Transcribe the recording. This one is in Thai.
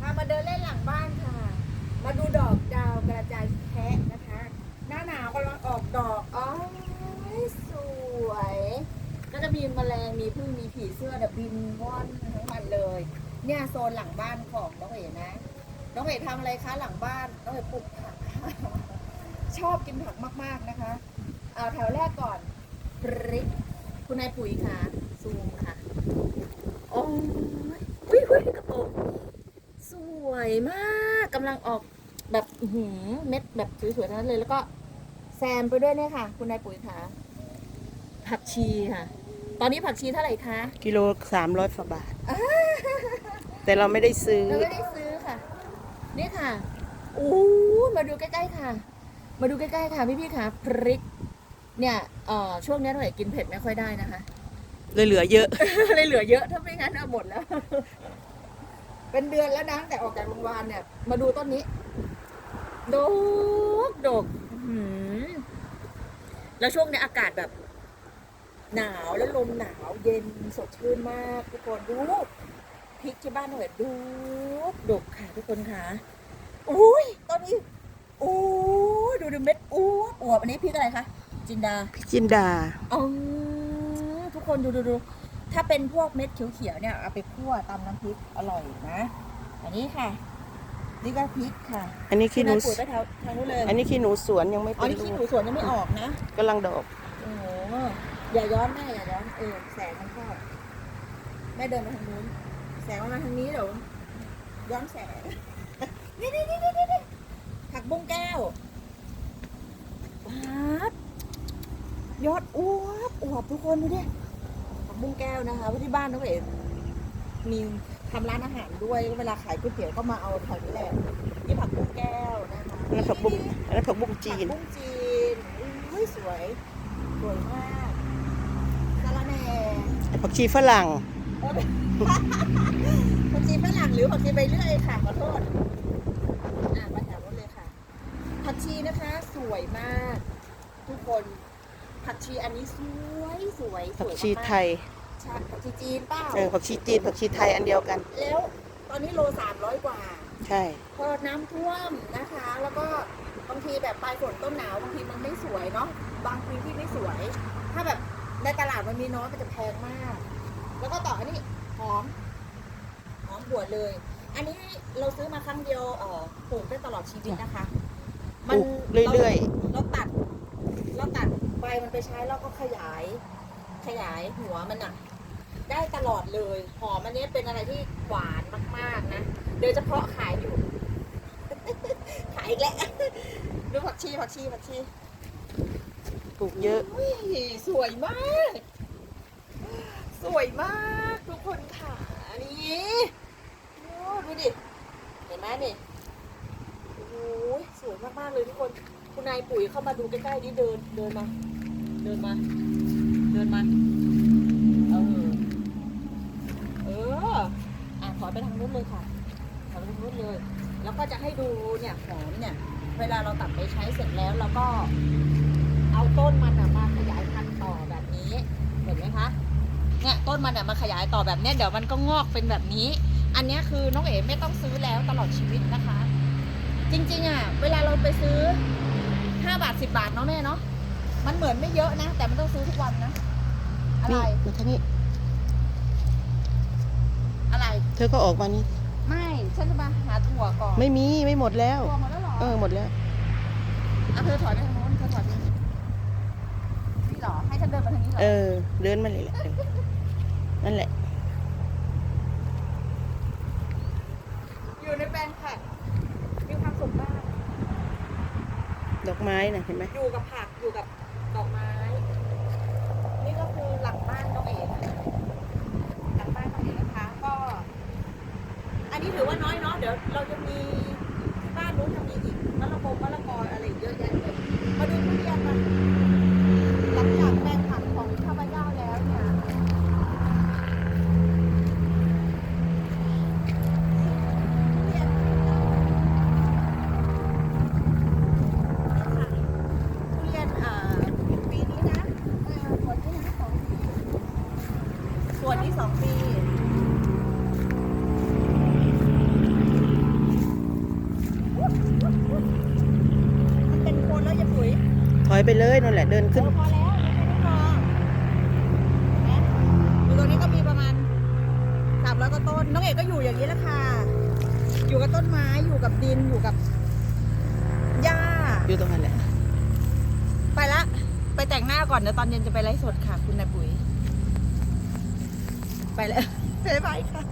พามาเดินเล่นหลังบ้านค่ะ มาดูดอกดาวกระจายแคะนะคะ หน้าหนาวกำลังออกดอกอ๋อสวย ก็จะมีแมลงมีพึ่งมีผีเสื้อแบบบินว่อนทั้งวันเลย เนี่ยโซนหลังบ้านของน้องเอ๋นะ น้องเอ๋ทำอะไรคะหลังบ้าน น้องเอ๋ปลูกผักชอบกินผักมากๆนะคะเอาแถวแรกก่อนพริก คุณนายปุ๋ยค่ะ ซูมค่ะ โอ้ยวิวกระโปรงส วยมากกำลังออกแบบอื้อหือเม็ดแบบสวยๆทั้งนั้นเลย แล้วก็แซมไปด้วยเนี่ยค่ะ คุณนายปุ๋ยค่ะผักชีค่ะ ตอนนี้ผักชีเท่าไหร่คะกิโลสามร้อยกว่าบาท แต่เราไม่ได้ซื้อ เราไม่ได้ซื้อค่ะ นี่ค่ะอู้มาดูใกล้ๆค่ะ มาดูใกล้ๆค่ะพี่ๆค่ะพริก เนี่ยเอ่อช่วงนี้เรากินเผ็ดไม่ค่อยได้นะคะเลยเหลือเยอะ เลยเหลือเยอะถ้าไม่งั้นเอาหมดแล้ว เป็นเดือนแล้วนะตั้งแต่ออกจากโรงพยาบาลเนี่ย มาดูต้นนี้ดกดกอื้อหือแล้วช่วงนี้อากาศแบบ หนาวแล้วลมหนาวเย็นสดชื่นมากทุกคนดูพริกที่บ้านเราแบบดูดกค่ะทุกคนค่ะอุ้ยตอนนี้อู้ดูดูเม็ดอ้วบอวบอันนี้พริกอะไรคะจินดาพี่จินดาอ๋อทุกคนดูดูดู ถ้าเป็นพวกเม็ดเขียวๆเนี่ยเอาไปคั่วตำน้ำพริกอร่อยนะ อันนี้ค่ะ นี่ก็พริกค่ะอันนี้ขี้หนูคุณายปุ๋ยไปทางทางนู้นเลยอันนี้ขี้หนูสวนยังไม่อ๋อเป็นนี่ลูขี้หกนูสวนยังไม่ออกนะ กำลังดอก โอ้โหอย่าย้อนแม่อย่าย้อนเออแสงมันเข้าแม่เดินมาทางนู้นแสงมันมาทางนี้เดี๋ยวย้อนแสง นี่นี่นี่นี่นี่ผักบุ้งแก้วปั๊บยอดอวบอวบทุกคนดูดิผัก บุ้งแก้วนะคะว่าที่บ้านน้องเอ๋มีทำร้านอาหารด้วย เวลาขายก๋วยเตี๋ยวก็มาเอาแถวนี้แหละนี่ผักบุ้งแก้วนะคะอันนั้นผักบุ้งอันนั้นผักบุ้งจีนผักบุ้งจีนอุ้ยสวยสวยมากสาระแหน่ผักชีฝรั่งผักชีฝรั่งหรือผักชีใบเลื่อยค่ะขอโทษอะมาแถวนู้นเลยค่ะผักชีนะคะ สวยมาก ทุกคน ผักชีอันนี้สวยสวยสผักวยชีมากๆไทยใช่ผักชีจีนเปล่าเออผักชีจีนผักชีไทยอันเดียวกัน แล้วตอนนี้โลสามร้อยกว่า ใช่ พอน้ำท่วมนะคะ แล้วก็บางทีแบบปลายฝนต้นหนาวบางทีมันไม่สวยเนาะบางพื้นที่ไม่สวย ถ้าแบบในตลาดมันมีน้อยมันจะแพงมาก แล้วก็ต่ออันนี้หอมหอมหัวเลย อันนี้เราซื้อมาครั้งเดียวเอ่อปลูกได้ตลอดชีวิตนะคะปลูกเรื่อย ๆ เราตัด เราตัด ใบมันไปใช้แล้วก็ขยาย ขยายหัวมันอะได้ตลอดเลยหอมอันนี้เป็นอะไรที่หวานมากๆนะโดยเฉพาะขายอยู่ ขายอีกแล้วดูผักชีผักชีผักชีๆปลูกเยอะอุ้ยสวยมาก สวยมากทุกคนค่ะนี่โอ้ดูดิ เห็นไหมนี่โอ้โหสวยมากๆเลยทุกคน คุณนายปุ๋ยเข้ามาดูใกล้ๆนี่เดินเดินมา เดินมา เดินมา เออ เออ อะถอยไปทางนู้นเลยค่ะถอยไปทางนู้นเลย แล้วก็จะให้ดูเนี่ยหอมเนี่ย เวลาเราตัดไปใช้เสร็จแล้วเราก็เอาต้นมันอะมาขยายพันธุ์ต่อแบบนี้ เห็นไหมคะ เนี่ยต้นมันอะมาขยายต่อแบบเนี้ยเดี๋ยวมันก็งอกเป็นแบบนี้ อันนี้คือน้องเอ๋ไม่ต้องซื้อแล้วตลอดชีวิตนะคะ จริงๆอะเวลาเราไปซื้อ 5 บาท 10 บาทเนาะแม่เนาะมันเหมือนไม่เยอะนะ แต่มันต้องซื้อทุกวันนะ อะไร นี่มาทางนี้ อะไร เธอก็ออกมานี่ ไม่ฉันจะมาหาถั่วก่อนไม่มีไม่หมดแล้ว ถั่วหมดแล้วเหรอเออหมดแล้วอะเธอถอยไปทางโน้นเธอถอยไปนี่เหรอให้ฉันเดินไปทางนี้เหรอเออ เดินมาเลยแหละเออนั่นแหละ อยู่ในแปลงผัก มีความสุขมาก ดอกไม้นะเห็นไหมอยู่กับผักอยู่กับดอกไม้ นี่ก็คือหลังบ้านน้องเอ๋นะคะหลังบ้านน้องเอ๋นะคะก็ อันนี้ถือว่าน้อยเนาะเดี๋ยวเราจะมีที่บ้านนู้นจะมีอีกมะละกงมะละกออะไรเยอะแยะเลยมาดูทุเรียนมาหลังจากแปลงผักของข้าพเจ้าแล้วเนี่ย ทุเรียนทุเรียนอ่าปีนี้นะเออสวนนี้นะสองปีสวนนี้สองปี อยไปเลยนั่นแหละเดินขึ้นเออพอแล้วไม่พอเห็นไหมอยู่ตรงนี้ก็มีประมาณสามร้อยกว่าต้น น้องเอกก็อยู่อย่างนี้แหละค่ะ อยู่กับต้นไม้ อยู่กับดิน อยู่กับหญ้า อยู่ตรงนั้นแหละ ไปละ ไปแต่งหน้าก่อนเดี๋ยวตอนเย็นจะไปไลฟ์สดค่ะ คุณนายปุ๋ย ไปแล้วบ๊ายบายค่ะ